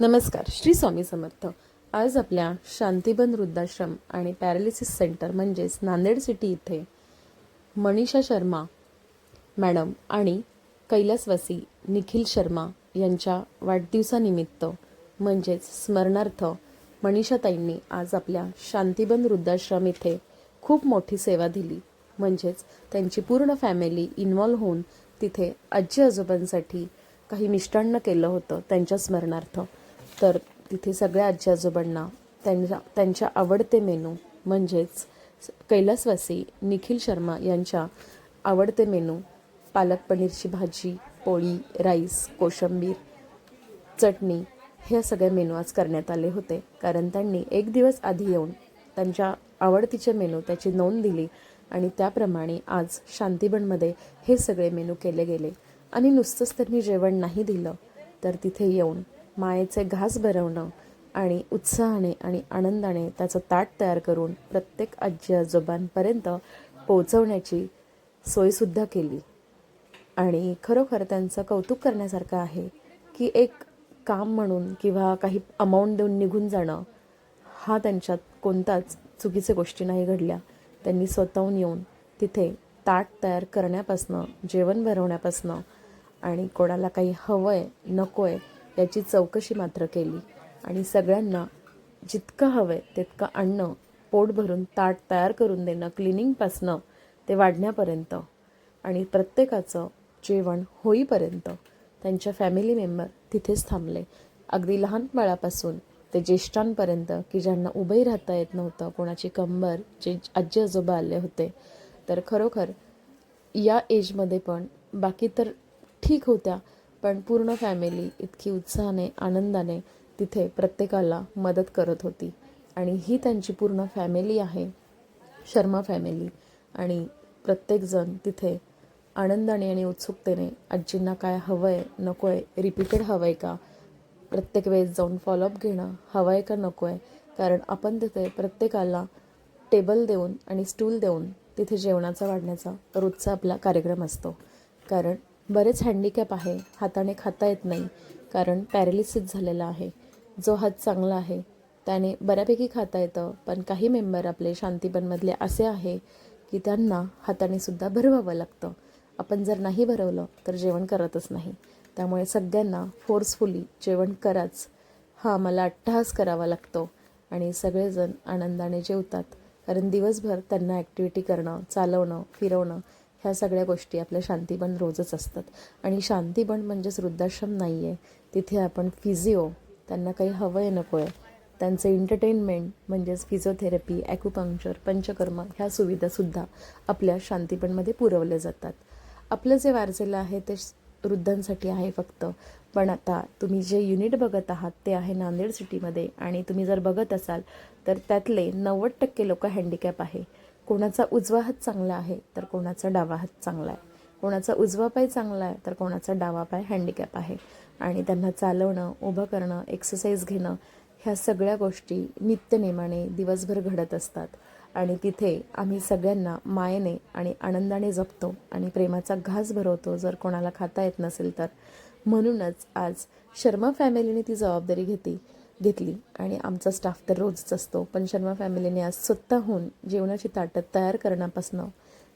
नमस्कार श्री स्वामी समर्थ. आज आपल्या शांतीबन वृद्धाश्रम आणि पॅरालिसिस सेंटर म्हणजेच नांदेड सिटी इथे मनीषा शर्मा मॅडम आणि कैलासवासी निखिल शर्मा यांच्या वाढदिवसानिमित्त म्हणजेच स्मरणार्थ मनीषाताईंनी आज आपल्या शांतीबन वृद्धाश्रम इथे खूप मोठी सेवा दिली. म्हणजेच त्यांची पूर्ण फॅमिली इन्वॉल्व्ह होऊन तिथे आजी आजोबांसाठी काही मिष्टान्न केलं होतं त्यांच्या स्मरणार्थ. तर तिथे सगळ्या आजी आजोबांना त्यांच्या त्यांच्या आवडते मेनू म्हणजेच कैलासवासी निखिल शर्मा यांच्या आवडते मेनू पालक पनीरची भाजी पोळी राईस कोशंबीर चटणी हे सगळे मेनू आज करण्यात आले होते. कारण त्यांनी एक दिवस आधी येऊन त्यांच्या आवडतीचे मेनू त्याची नोंद दिली आणि त्याप्रमाणे आज शांतीबनमध्ये हे सगळे मेनू केले गेले. आणि नुसतंच त्यांनी जेवण नाही दिलं तर तिथे येऊन मायेचे घास भरवणं आणि उत्साहाने आणि आनंदाने त्याचं ताट तयार करून प्रत्येक आजी आजोबांपर्यंत पोहोचवण्याची सोयसुद्धा केली. आणि खरोखर त्यांचं कौतुक करण्यासारखं आहे की एक काम म्हणून किंवा काही अमाऊंट देऊन निघून जाणं हा त्यांच्यात कोणताच चुकीच्या गोष्टी नाही घडल्या. त्यांनी स्वतःहून येऊन तिथे ताट तयार करण्यापासनं जेवण भरवण्यापासनं आणि कोणाला काही हवं आहे नको आहे याची चौकशी मात्र केली. आणि सगळ्यांना जितकं हवं आहे तितकं अन्न पोट भरून ताट तयार करून देणं क्लिनिंगपासनं ते वाढण्यापर्यंत आणि प्रत्येकाचं जेवण होईपर्यंत त्यांच्या फॅमिली मेंबर तिथेच थांबले. अगदी लहान बाळापासून ते ज्येष्ठांपर्यंत की ज्यांना उभंही राहता येत नव्हतं कोणाची कंबर जे आजी आजोबा आले होते. तर खरोखर या एजमध्ये पण बाकी तर ठीक होत्या पण पूर्ण फॅमिली इतकी उत्साहाने आनंदाने तिथे प्रत्येकाला मदत करत होती. आणि ही त्यांची पूर्ण फॅमिली आहे शर्मा फॅमिली आणि प्रत्येकजण तिथे आनंदाने आणि उत्सुकतेने आजींना काय हवं आहे नको आहे रिपीटेड हवं आहे का? प्रत्येक वेळेस जाऊन फॉलोअप घेणं हवं आहे का नको आहे कारण आपण तिथे प्रत्येकाला टेबल देऊन आणि स्टूल देऊन तिथे जेवणाचा वाढण्याचा रोजचा आपला कार्यक्रम असतो. कारण बरेच हँडिकॅप आहे. हाताने खाता येत नाही कारण पॅरालिसिस झालेला आहे. जो हात चांगला आहे त्याने बऱ्यापैकी खाता येतं. पण काही मेंबर आपले शांतीबनमधले असे आहे की त्यांना हाताने सुद्धा भरवावं लागतं. आपण जर नाही भरवलं तर जेवण करतच नाही. त्यामुळे सगळ्यांना फोर्सफुली जेवण कराच हा मला अट्टहास करावा लागतो. आणि सगळेजण आनंदाने जेवतात. कारण दिवसभर त्यांना ॲक्टिव्हिटी करणं चालवणं फिरवणं ह्या सगळ्या गोष्टी आपल्या शांतीबन रोजच असतात. आणि शांतीबन म्हणजेच वृद्धाश्रम नाही आहे तिथे आपण फिजिओ त्यांना काही हवं आहे नको आहे त्यांचं एंटरटेनमेंट म्हणजेच फिजिओथेरपी ॲक्युपंक्चर पंचकर्म ह्या सुविधासुद्धा आपल्या शांतीपणमध्ये पुरवल्या जातात. आपलं जे वारसेलं आहे ते वृद्धांसाठी आहे फक्त. पण आता तुम्ही जे युनिट बघत आहात ते आहे नांदेड सिटीमध्ये आणि तुम्ही जर बघत असाल तर त्यातले नव्वद टक्के लोक हँडिकॅप आहे. कोणाचा उजवा हात चांगला आहे तर कोणाचा डावा हात चांगला आहे. कोणाचा उजवा पाय चांगला आहे तर कोणाचा डावा पाय हँडिकॅप आहे. आणि त्यांना चालवणं उभं करणं एक्सरसाइज घेणं ह्या सगळ्या गोष्टी नित्यनेमाने दिवसभर घडत असतात. आणि तिथे आम्ही सगळ्यांना मायेने आणि आनंदाने जपतो आणि प्रेमाचा घास भरवतो जर कोणाला खाता येत नसेल तर. म्हणूनच आज शर्मा फॅमिलीने ती जबाबदारी घेतली. घेतली. आणि आमचा स्टाफ तर रोजच असतो. पण शर्मा फॅमिलीने आज स्वतःहून जेवणाची ताटं तयार करण्यापासनं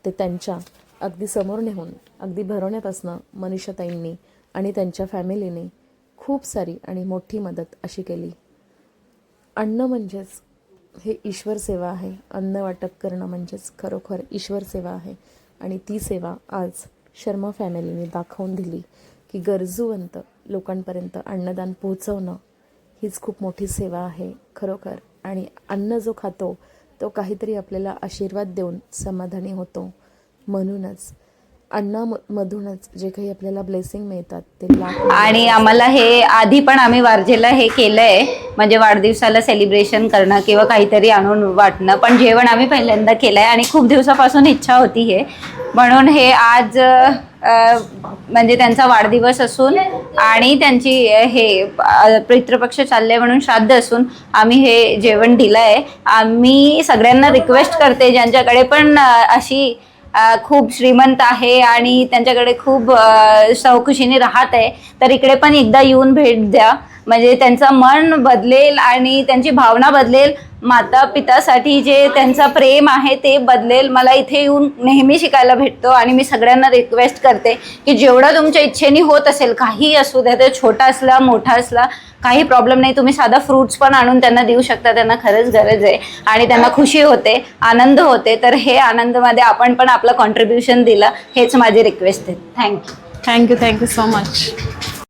ते त्यांच्या अगदी समोर नेहून अगदी भरवण्यापासनं मनीषाताईंनी आणि त्यांच्या फॅमिलीने खूप सारी आणि मोठी मदत अशी केली. अन्न म्हणजेच हे ईश्वर सेवा आहे. अन्न वाटप करणं म्हणजेच खरोखर ईश्वर सेवा आहे. आणि ती सेवा आज शर्मा फॅमिलीने दाखवून दिली की गरजूवंत लोकांपर्यंत अन्नदान पोहोचवणं हीच खूप मोठी सेवा आहे खरोखर. आणि अन्न जो खातो तो काहीतरी आपल्याला आशीर्वाद देऊन समाधानी होतो. म्हणूनच अन्नामधूनच जे काही आपल्याला ब्लेसिंग मिळतात ते आणि आम्हाला हे आधी पण आम्ही वारजेला हे केलंय. म्हणजे वाढदिवसाला सेलिब्रेशन करणं किंवा काहीतरी आणून वाटणं. पण जेवण आम्ही पहिल्यांदा केलंय आणि खूप दिवसापासून इच्छा होती हे. म्हणून हे आज म्हणजे त्यांचा वाढदिवस असून आणि त्यांची हे पितृपक्ष चालले म्हणून श्राद्ध असून आम्ही हे जेवण दिलं आहे आम्ही सगळ्यांना रिक्वेस्ट करते ज्यांच्याकडे पण अशी खूप श्रीमंत आहे आणि त्यांच्याकडे खूप अ, चौकशीने राहत आहे तर इकडे पण एकदा येऊन भेट द्या. म्हणजे त्यांचं मन बदलेल आणि त्यांची भावना बदलेल. माता पितासाठी जे त्यांचा प्रेम आहे ते बदलेल. मला इथे येऊन नेहमी शिकायला भेटतो आणि मी सगळ्यांना रिक्वेस्ट करते की जेवढं तुमच्या इच्छेने होत असेल काही असू द्या ते छोटा असला मोठा असला काही प्रॉब्लेम नाही. तुम्ही साधा फ्रुट्स पण आणून त्यांना देऊ शकता. त्यांना खरंच गरज आहे आणि त्यांना खुशी होते आनंद होते. तर हे आनंदमध्ये आपण पण आपलं कॉन्ट्रीब्युशन दिलं. हेच माझी रिक्वेस्ट आहे. Thank you thank you thank you so much